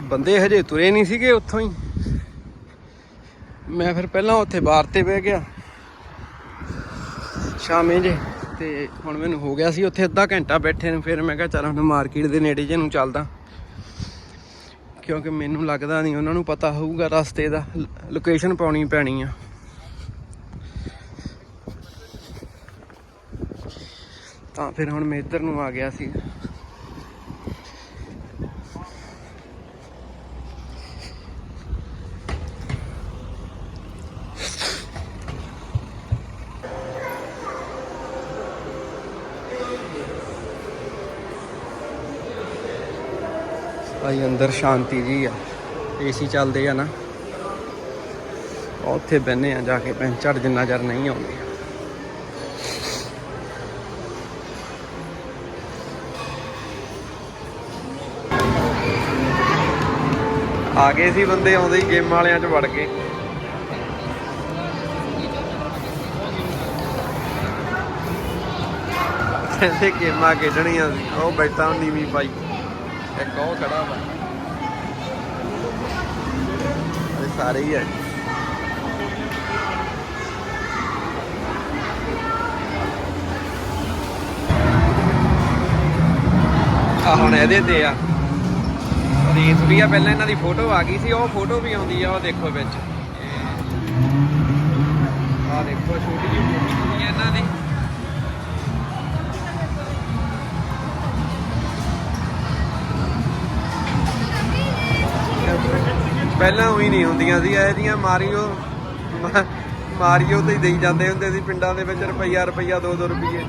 ਬੰਦੇ ਹਜੇ ਤੁਰੇ ਨਹੀਂ ਸੀਗੇ ਉੱਥੋਂ ਹੀ। ਮੈਂ ਫਿਰ ਪਹਿਲਾਂ ਉੱਥੇ ਬਾਰ ਤੇ ਬਹਿ ਗਿਆ। ਸ਼ਾਮੇ ਜੇ, ਤੇ ਹੁਣ ਮੈਨੂੰ ਹੋ ਗਿਆ ਸੀ ਉੱਥੇ ਅੱਧਾ ਘੰਟਾ ਬੈਠੇ ਨੂੰ। ਫਿਰ ਮੈਂ ਕਿਹਾ ਚੱਲ ਹੁਣ ਮਾਰਕੀਟ ਦੇ ਨੇੜੇ ਜੇ ਨੂੰ ਚੱਲਦਾ। ਕਿਉਂਕਿ ਮੈਨੂੰ ਲੱਗਦਾ ਨਹੀਂ ਉਹਨਾਂ ਨੂੰ ਪਤਾ ਹੋਊਗਾ ਰਸਤੇ ਦਾ ਲੋਕੇਸ਼ਨ ਪਾਉਣੀ ਪੈਣੀ ਆ। ਤਾਂ ਫਿਰ ਹੁਣ ਮੈਂ ਇੱਧਰ ਨੂੰ ਆ ਗਿਆ ਸੀ। ਭਾਈ, ਅੰਦਰ ਸ਼ਾਂਤੀ ਜੀ ਆ। ਏਸੀ ਚੱਲਦੇ ਆ ਨਾ। ਉੱਥੇ ਬੈਨੇ ਆ ਜਾ ਕੇ ਪੈਂ ਝੜ ਜਿੰਨਾ ਚਿਰ ਨਹੀਂ ਆਉਂਦੇ। ਆ ਗਏ ਸੀ ਬੰਦੇ, ਆਉਂਦੇ ਹੀ ਗੇਮ ਵਾਲਿਆਂ 'ਚ ਵੜ ਗਏ। ਕਹਿੰਦੇ ਗੇਮਾਂ ਖੇਡਣੀਆਂ ਸੀ। ਉਹ ਬੈਠਾ ਨੀਵੀਂ ਪਾਈ। ਇੱਕ ਉਹ ਖੜਾ ਵਾ। ਇਹ ਸਾਰੇ ਹੀ ਹੈ ਆ ਹੁਣ ਇਹਦੇ ਤੇ ਆ। ਰੇਸ ਵੀ ਆ, ਪਹਿਲਾਂ ਇਹਨਾਂ ਦੀ ਫੋਟੋ ਆ ਗਈ ਸੀ, ਉਹ ਫੋਟੋ ਵੀ ਆਉਂਦੀ ਆ, ਉਹ ਦੇਖੋ ਵਿੱਚ। ਆ ਦੇਖੋ, ਛੋਟੀ ਜਿਹੀ ਫੋਟੋ ਇਹਨਾਂ ਦੀ। ਪਹਿਲਾਂ ਉਹੀ ਨਹੀਂ ਹੁੰਦੀਆਂ ਸੀ ਇਹਦੀਆਂ ਮਾਰੀਓ, ਮਾ- ਮਾਰੀਓ ਤੇ ਦੇਈ ਜਾਂਦੇ ਹੁੰਦੇ ਸੀ ਪਿੰਡਾਂ ਦੇ ਵਿੱਚ ਰੁਪਈਆ ਰੁਪਈਆ 2-2 ਰੁਪਈਏ।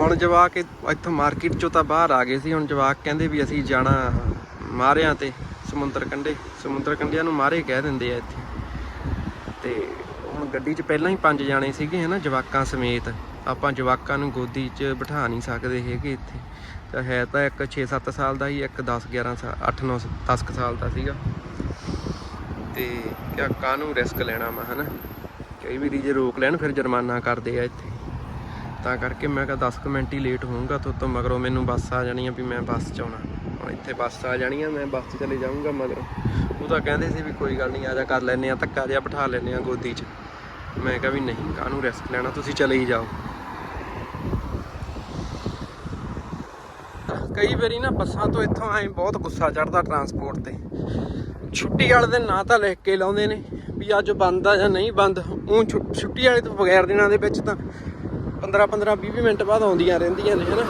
ਹੁਣ ਜਵਾਕ ਇੱਥੋਂ ਮਾਰਕੀਟ ਚੋਂ ਤਾਂ ਬਾਹਰ ਆ ਗਏ ਸੀ, ਹੁਣ ਜਵਾਕ ਕਹਿੰਦੇ ਵੀ ਅਸੀਂ ਜਾਣਾ ਮਾਰਿਆਂ ਤੇ, ਸਮੁੰਦਰ ਕੰਢੇ, ਸਮੁੰਦਰ ਕੰਢਿਆਂ ਨੂੰ ਮਾਰੇ ਕਹਿ ਦਿੰਦੇ ਆ ਇੱਥੇ। ਤੇ ਹੁਣ ਗੱਡੀ 'ਚ ਪਹਿਲਾਂ ਹੀ ਪੰਜ ਜਾਣੇ ਸੀਗੇ ਹਨਾ, ਜਵਾਕਾਂ ਸਮੇਤ। ਆਪਾਂ ਜਵਾਕਾਂ ਨੂੰ ਗੋਦੀ 'ਚ ਬਿਠਾ ਨਹੀਂ ਸਕਦੇ ਹੈਗੇ ਇੱਥੇ। ਤਾਂ ਹੈ ਤਾਂ ਇੱਕ 6-7 ਸਾਲ ਦਾ ਹੀ, ਇੱਕ 10-11 ਸਾਲ 8-9 10 ਸਾਲ ਦਾ ਸੀਗਾ। ਤੇ ਕਿਆ ਕਾਹਨੂੰ ਰਿਸਕ ਲੈਣਾ ਮੈਂ ਹਨਾ? ਕਈ ਵਾਰੀ ਜੇ ਰੋਕ ਲੈਣ, ਫਿਰ ਜੁਰਮਾਨਾ ਕਰਦੇ ਆ ਇੱਥੇ। ਤਾਂ ਕਰਕੇ ਮੈਂ ਕਿਹਾ 10 ਕੁ ਮਿੰਟ ਹੀ ਲੇਟ ਹੋਊਂਗਾ ਤੋਂ ਤੋਂ ਮਗਰੋਂ ਮੈਨੂੰ ਬੱਸ ਆ ਜਾਣੀ ਆ ਵੀ ਮੈਂ ਬੱਸ 'ਚ ਆਉਣਾ। ਹੁਣ ਇੱਥੇ ਬੱਸ ਆ ਜਾਣੀ ਆ, ਮੈਂ ਬੱਸ 'ਚ ਚਲੇ ਜਾਊਂਗਾ ਮਗਰੋਂ। ਉਹ ਤਾਂ ਕਹਿੰਦੇ ਸੀ ਵੀ ਕੋਈ ਗੱਲ ਨਹੀਂ, ਆ ਜਾ ਕਰ ਲੈਨੇ ਆ, ਧੱਕਾ ਜਿਹਾ ਬਿਠਾ ਲੈਨੇ ਆ ਗੋਦੀ 'ਚ। ਮੈਂ ਕਿਹਾ ਵੀ ਨਹੀਂ, ਕਾਹਨੂੰ ਰਿਸਕ ਲੈਣਾ? ਤੁਸੀਂ ਚਲੇ ਹੀ ਜਾਓ। ਕਈ ਵਾਰੀ ਨਾ ਬੱਸਾਂ ਤੋਂ ਇੱਥੋਂ ਆਏ ਬਹੁਤ ਗੁੱਸਾ ਚੜਦਾ ਟਰਾਂਸਪੋਰਟ ਤੇ। ਛੁੱਟੀ ਵਾਲੇ ਦਿਨ ਨਾ ਤਾਂ ਲਿਖ ਕੇ ਲਾਉਂਦੇ ਨੇ ਵੀ ਅੱਜ ਬੰਦ ਆ ਜਾਂ ਨਹੀਂ ਬੰਦ। ਉਹ ਛੁੱਟੀ ਵਾਲੇ ਤੋਂ ਬਗੈਰ ਦਿਨਾਂ ਦੇ ਵਿੱਚ ਤਾਂ 15 15 20 20 ਮਿੰਟ ਬਾਅਦ ਆਉਂਦੀਆਂ ਰਹਿੰਦੀਆਂ ਨੇ, ਹਨਾ।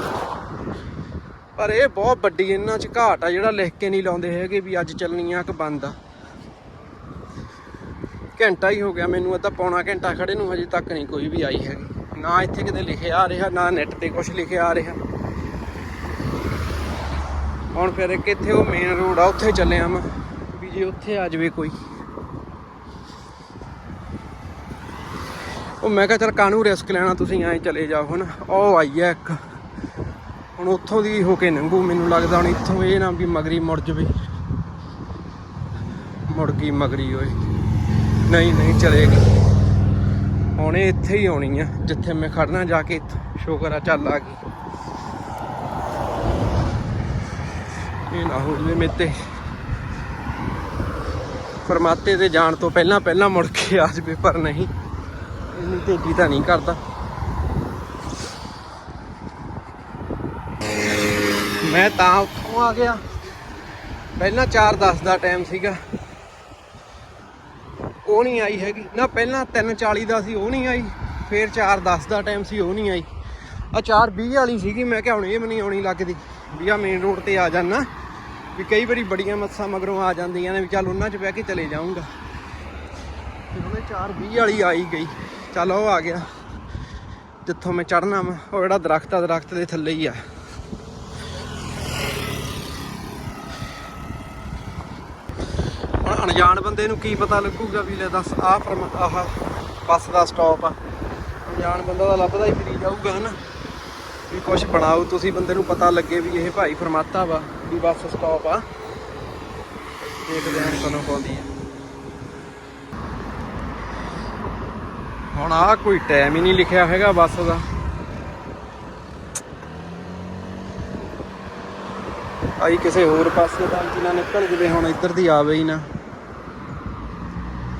ਪਰ ਇਹ ਬਹੁਤ ਵੱਡੀ ਇਹਨਾਂ 'ਚ ਘਾਟ ਆ ਜਿਹੜਾ ਲਿਖ ਕੇ ਨਹੀਂ ਲਾਉਂਦੇ ਹੈਗੇ ਵੀ ਅੱਜ ਚੱਲਣੀ ਆ ਕਿ ਬੰਦ ਆ। ਘੰਟਾ ਹੀ ਹੋ ਗਿਆ ਮੈਨੂੰ ਅੱਧਾ ਪੌਣਾ ਘੰਟਾ ਖੜੇ ਨੂੰ ਹਜੇ ਤੱਕ ਨਹੀਂ ਕੋਈ ਵੀ ਆਈ ਹੈਗੀ। ਨਾ ਇੱਥੇ ਕਿਤੇ ਲਿਖਿਆ ਆ ਰਿਹਾ, ਨਾ ਨੈਟ ਤੇ ਕੁਝ ਲਿਖਿਆ ਆ ਰਿਹਾ। ਹੁਣ ਫਿਰ ਇੱਕ ਇੱਥੇ ਉਹ ਮੇਨ ਰੋਡ ਆ, ਉੱਥੇ ਚੱਲਿਆ ਮੈਂ। ਵੀ ਜੇ ਉੱਥੇ ਆ ਜਾਵੇ ਕੋਈ। ਉਹ ਮੈਂ ਕਿਹਾ ਚਲ ਕਾਹਨੂੰ ਰਿਸਕ ਲੈਣਾ, ਤੁਸੀਂ ਐਂ ਚਲੇ ਜਾਓ ਹੁਣ ਉਹ ਆਈ ਹੈ ਇੱਕ। ਹੁਣ ਉੱਥੋਂ ਦੀ ਹੋ ਕੇ ਲੰਘੂ, ਮੈਨੂੰ ਲੱਗਦਾ ਹੁਣ ਇੱਥੋਂ ਇਹ ਨਾ ਵੀ ਮਗਰੀ ਮੁੜ ਜਵੇ। ਮੁੜ ਗਈ ਮਗਰੀ, ਓਏ। ਨਹੀਂ ਨਹੀਂ, ਚਲੇਗੀ। ਹੁਣ ਇੱਥੇ ਹੀ ਆਉਣੀ ਆ, ਜਿੱਥੇ ਮੈਂ ਖੜਨਾ ਜਾ ਕੇ ਇੱਥੋਂ। ਸ਼ੁਕਰ ਆ, ਚੱਲ ਆ ਗਈ। ਇਹ ਨਾ ਹੋ ਜਵੇ ਮੇਤੇ ਫਰਮਾਤੇ ਤੇ ਜਾਣ ਤੋਂ ਪਹਿਲਾਂ ਪਹਿਲਾਂ ਮੁੜ ਕੇ ਆ ਜਵੇ, ਪਰ ਨਹੀਂ। ਇੰਨੀ ਤੇਜ਼ੀ ਤਾਂ ਨਹੀਂ ਕਰਦਾ। ਮੈਂ ਤਾਂ ਉੱਥੋਂ ਆ ਗਿਆ। ਪਹਿਲਾਂ 4:10 ਦਾ ਟਾਈਮ ਸੀਗਾ। ਉਹ ਨਹੀਂ ਆਈ ਹੈਗੀ। ਨਾ, ਪਹਿਲਾਂ 3:40 ਦਾ ਸੀ, ਉਹ ਨਹੀਂ ਆਈ। ਫੇਰ 4:10 ਦਾ ਟਾਈਮ ਸੀ, ਉਹ ਨਹੀਂ ਆਈ। ਆ 4:20 ਵਾਲੀ ਸੀਗੀ। ਮੈਂ ਕਿਹਾ ਹੁਣ ਇਹ ਵੀ ਨਹੀਂ ਆਉਣੀ ਲੱਗਦੀ। ਵੀ ਆ ਮੇਨ ਰੋਡ ਤੇ ਆ ਜਾਣਾ ਵੀ ਕਈ ਵਾਰੀ ਬੜੀਆਂ ਮੱਸਾਂ ਮਗਰੋਂ ਆ ਜਾਂਦੀਆਂ ਨੇ ਵੀ ਚੱਲ ਉਹਨਾਂ 'ਚ ਬਹਿ ਕੇ ਚਲੇ ਜਾਊਂਗਾ। ਤੇ ਉਹਨੇ 4:20 ਵਾਲੀ ਆਈ ਗਈ। ਚੱਲ ਉਹ ਆ ਗਿਆ। ਜਿੱਥੋਂ ਮੈਂ ਚੜਨਾ ਵਾ, ਉਹ ਜਿਹੜਾ ਦਰਖਤ ਆ, ਦਰਖਤ ਦੇ ਥੱਲੇ ਹੀ ਆ। ਹੁਣ ਅਣਜਾਣ ਬੰਦੇ ਨੂੰ ਕੀ ਪਤਾ ਲੱਗੂਗਾ ਵੀ ਲੈ ਦੱਸ, ਆਹ ਫਰਮ ਆਹ ਬੱਸ ਦਾ ਸਟਾਪ ਆ। ਅਣਜਾਣ ਬੰਦਾ ਤਾਂ ਲੱਭਦਾ ਹੀ ਫਰੀ ਜਾਊਗਾ, ਹਨਾ? ਵੀ ਕੁਝ ਬਣਾਓ, ਤੁਸੀਂ ਬੰਦੇ ਨੂੰ ਪਤਾ ਲੱਗੇ ਵੀ ਇਹ ਭਾਈ ਫਰਮਾਤਾ ਵਾ। ਵੀ ਬੱਸ ਸਟਾਪ ਆ। ਦੇਖਦੇ ਹਾਂ ਸਾਨੂੰ ਪਾਉਂਦੀ ਆ। ਹੁਣ ਆ ਕੋਈ ਟਾਈਮ ਹੀ ਨਹੀਂ ਲਿਖਿਆ ਹੈਗਾ ਬੱਸ ਦਾ। ਆਈ ਕਿਸੇ ਹੋਰ ਪਾਸੇ ਤਾਂ ਜੀ ਨਾ ਨਿਕਲ ਜਵੇ, ਹੁਣ ਇੱਧਰ ਦੀ ਆਵੇ ਹੀ ਨਾ।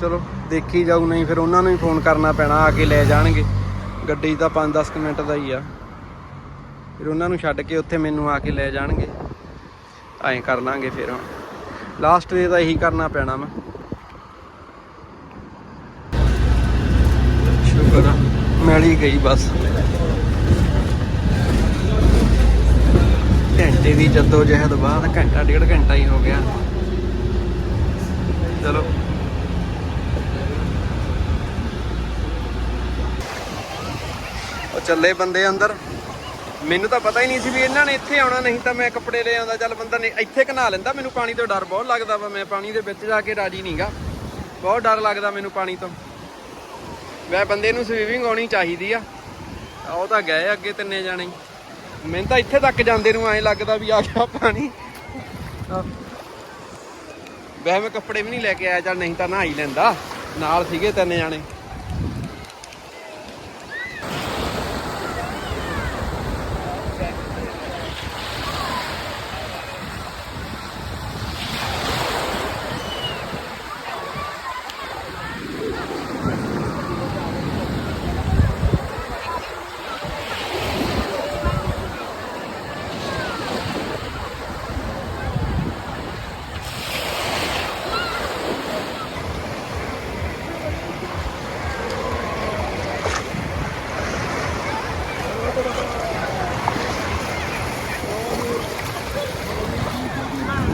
ਚਲੋ, ਦੇਖੀ ਜਾਊ, ਨਹੀਂ ਫਿਰ ਉਹਨਾਂ ਨੂੰ ਹੀ ਫੋਨ ਕਰਨਾ ਪੈਣਾ, ਆ ਕੇ ਲੈ ਜਾਣਗੇ। ਗੱਡੀ ਤਾਂ 5-10 ਮਿੰਟ ਦਾ ਹੀ ਆ। ਫਿਰ ਉਹਨਾਂ ਨੂੰ ਛੱਡ ਕੇ ਉੱਥੇ ਮੈਨੂੰ ਆ ਕੇ ਲੈ ਜਾਣਗੇ। ਐਂ ਕਰ ਲਾਂਗੇ ਫਿਰ ਹੁਣ। ਲਾਸਟ ਦੇ ਤਾਂ ਇਹੀ ਕਰਨਾ ਪੈਣਾ ਮੈਂ। ਸ਼ੁਕਰ ਆ, ਮਿਲ ਹੀ ਗਈ ਬਸ। ਘੰਟੇ ਦੀ ਜਦੋਂ ਜਹਿਦ ਬਾਅਦ ਘੰਟਾ, ਡੇਢ ਘੰਟਾ ਹੀ ਹੋ ਗਿਆ। ਚਲੋ। ਉਹ ਚੱਲੇ ਬੰਦੇ ਅੰਦਰ। ਮੈਨੂੰ ਤਾਂ ਪਤਾ ਹੀ ਨਹੀਂ ਸੀ ਵੀ ਇਹਨਾਂ ਨੇ ਇੱਥੇ ਆਉਣਾ, ਨਹੀਂ ਤਾਂ ਮੈਂ ਕੱਪੜੇ ਲੈ ਆਉਂਦਾ। ਚੱਲ ਬੰਦਾ ਨੇ ਇੱਥੇ ਘਨਾ ਲੈਂਦਾ, ਮੈਨੂੰ ਪਾਣੀ ਤੋਂ ਡਰ ਬਹੁਤ ਲੱਗਦਾ ਵਾ। ਮੈਂ ਪਾਣੀ ਦੇ ਵਿੱਚ ਜਾ ਕੇ ਰਾਜੀ ਨਹੀਂਗਾ ਬਹੁਤ ਡਰ ਲੱਗਦਾ ਮੈਨੂੰ ਪਾਣੀ ਤੋਂ। ਵੈ ਬੰਦੇ ਨੂੰ ਸਵੀਮਿੰਗ ਆਉਣੀ ਚਾਹੀਦੀ ਆ। ਉਹ ਤਾਂ ਗਏ ਅੱਗੇ ਤਿੰਨੇ ਜਾਣੇ। ਮੈਨੂੰ ਤਾਂ ਇੱਥੇ ਤੱਕ ਜਾਂਦੇ ਨੂੰ ਐਂ ਲੱਗਦਾ ਵੀ ਆ ਗਿਆ ਪਾਣੀ। ਵੈ ਮੈਂ ਕੱਪੜੇ ਵੀ ਨਹੀਂ ਲੈ ਕੇ ਆਇਆ, ਚੱਲ ਨਹੀਂ ਤਾਂ ਨਹਾ ਹੀ ਲੈਂਦਾ। ਨਾਲ ਸੀਗੇ ਤਿੰਨ ਜਾਣੇ।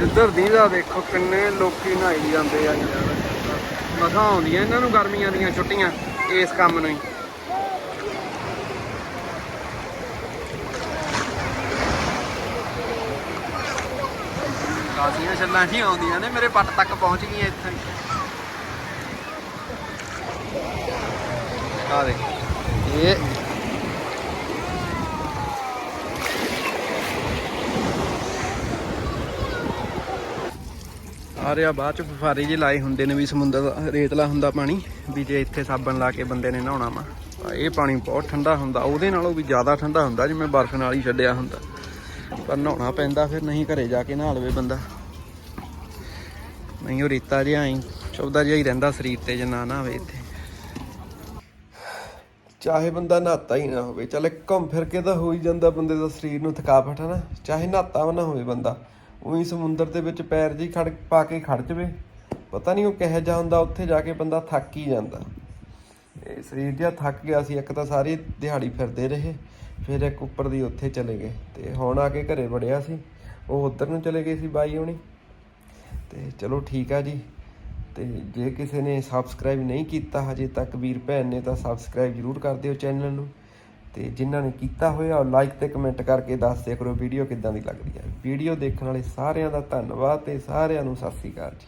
ਇੱਧਰ ਦੀ ਦਾ ਦੇਖੋ ਕਿੰਨੇ ਲੋਕੀ ਨਹਾਈ ਜਾਂਦੇ ਆ ਯਾਰ। ਮਸਾਂ ਆਉਂਦੀਆਂ ਇਹਨਾਂ ਨੂੰ ਗਰਮੀਆਂ ਦੀਆਂ ਛੁੱਟੀਆਂ, ਇਸ ਕੰਮ ਨੂੰ ਹੀ। ਕਾਸੀਆਂ ਛੱਲਾਂ ਹੀ ਆਉਂਦੀਆਂ ਨੇ, ਮੇਰੇ ਪੱਟ ਤੱਕ ਪਹੁੰਚ ਗਈਆਂ ਇੱਥੇ। ਆ ਦੇ ਇਹ ਆ, ਬਾਅਦ ਚ ਫੁਫਾਰੇ ਜੇ ਲਾਏ ਹੁੰਦੇ ਨੇ ਵੀ ਸਮੁੰਦਰ ਦਾ, ਰੇਤਲਾ ਹੁੰਦਾ ਪਾਣੀ, ਵੀ ਜੇ ਇੱਥੇ ਸਾਬਣ ਲਾ ਕੇ ਬੰਦੇ ਨੇ ਨਹਾਉਣਾ ਵਾ। ਇਹ ਪਾਣੀ ਬਹੁਤ ਠੰਡਾ ਹੁੰਦਾ, ਉਹਦੇ ਨਾਲੋਂ ਵੀ ਜ਼ਿਆਦਾ ਠੰਡਾ ਹੁੰਦਾ ਜਿਵੇਂ ਬਰਫ਼ ਨਾਲ ਹੀ ਛੱਡਿਆ ਹੁੰਦਾ। ਪਰ ਨਹਾਉਣਾ ਪੈਂਦਾ, ਫਿਰ ਨਹੀਂ ਘਰੇ ਜਾ ਕੇ ਨਹਾ ਲਵੇ ਬੰਦਾ। ਨਹੀਂ, ਉਹ ਰੇਤਾ ਜਿਹਾ ਹੀ ਚੌਦਾ ਜਿਹਾ ਹੀ ਰਹਿੰਦਾ ਸਰੀਰ ਤੇ, ਜੇ ਨਾ ਨਹਾਵੇ ਇੱਥੇ। ਚਾਹੇ ਬੰਦਾ ਨਹਾਤਾ ਹੀ ਨਾ ਹੋਵੇ, ਚੱਲ ਘੁੰਮ ਫਿਰ ਕੇ ਤਾਂ ਹੋ ਹੀ ਜਾਂਦਾ ਬੰਦੇ ਦਾ ਸਰੀਰ ਨੂੰ ਥਕਾਵਟ, ਹੈ ਨਾ? ਚਾਹੇ ਨਹਾਤਾ ਵੀ ਨਾ ਹੋਵੇ ਬੰਦਾ। ਉਹੀ ਸਮੁੰਦਰ ਦੇ ਵਿੱਚ ਪੈਰ ਜੀ ਖੜ ਪਾ ਕੇ ਖੜ ਜਵੇ। ਪਤਾ ਨਹੀਂ ਉਹ ਕਿਹੋ ਜਿਹਾ ਹੁੰਦਾ, ਉੱਥੇ ਜਾ ਕੇ ਬੰਦਾ ਥੱਕ ਹੀ ਜਾਂਦਾ। ਇਹ ਸਰੀਰ ਜਿਹਾ ਥੱਕ ਗਿਆ ਸੀ, ਇੱਕ ਤਾਂ ਸਾਰੀ ਦਿਹਾੜੀ ਫਿਰਦੇ ਰਹੇ, ਫਿਰ ਇੱਕ ਉੱਪਰ ਦੀ ਉੱਥੇ ਚਲੇ ਗਏ। ਤੇ ਹੁਣ ਆ ਕੇ ਘਰੇ ਵੜਿਆ ਸੀ, ਉਹ ਉੱਧਰ ਨੂੰ ਚਲੇ ਗਏ ਸੀ ਬਾਈ ਹੋਣੀ। ਤੇ ਚਲੋ ਠੀਕ ਆ ਜੀ। ਤੇ ਜੇ ਕਿਸੇ ਨੇ ਸਬਸਕ੍ਰਾਈਬ ਨਹੀਂ ਕੀਤਾ ਹਜੇ ਤੱਕ ਵੀਰ ਭੈਣ ਨੇ ਤਾਂ ਸਬਸਕ੍ਰਾਈਬ ਜ਼ਰੂਰ ਕਰ ਦਿਓ ਚੈਨਲ ਨੂੰ। ਤੇ ਜਿਨ੍ਹਾਂ ਨੇ ਕੀਤਾ ਹੋਇਆ ਉਹ ਲਾਈਕ ਤੇ ਕਮੈਂਟ ਕਰਕੇ ਦੱਸ ਦਿਆ ਕਰੋ ਵੀਡੀਓ ਕਿੱਦਾਂ ਦੀ ਲੱਗਦੀ ਹੈ। ਵੀਡੀਓ ਦੇਖਣ ਵਾਲੇ ਸਾਰਿਆਂ ਦਾ ਧੰਨਵਾਦ ਤੇ ਸਾਰਿਆਂ ਨੂੰ ਸਤਿ ਸ੍ਰੀ ਅਕਾਲ ਜੀ।